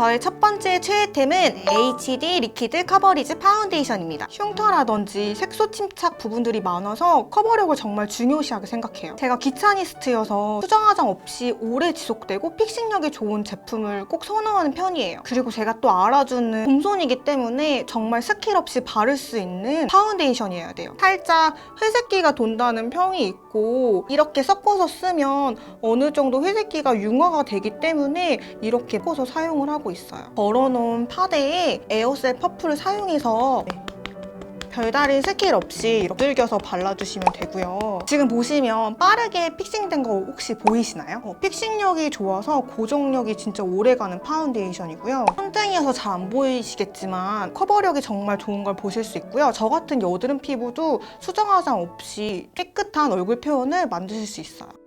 저의 첫 번째 최애템은 HD 리퀴드 커버리즈 파운데이션입니다. 흉터라든지 색소 침착 부분들이 많아서 커버력을 정말 중요시하게 생각해요. 제가 귀차니스트여서 수정 화장 없이 오래 지속되고 픽싱력이 좋은 제품을 꼭 선호하는 편이에요. 그리고 제가 또 알아주는 곰손이기 때문에 정말 스킬 없이 바를 수 있는 파운데이션이어야 돼요. 살짝 회색기가 돈다는 평이 있고 이렇게 섞어서 쓰면 어느 정도 회색기가 융화가 되기 때문에 이렇게 섞어서 사용을 하고 있어요. 걸어놓은 파데에 에어셀 퍼프를 사용해서 네. 별다른 스킬 없이 이렇게 들겨서 발라주시면 되고요. 지금 보시면 빠르게 픽싱된 거 혹시 보이시나요? 어, 픽싱력이 좋아서 고정력이 진짜 오래가는 파운데이션이고요. 손등이어서 잘 안 보이시겠지만 커버력이 정말 좋은 걸 보실 수 있고요. 저 같은 여드름 피부도 수정 화장 없이 깨끗한 얼굴 표현을 만드실 수 있어요.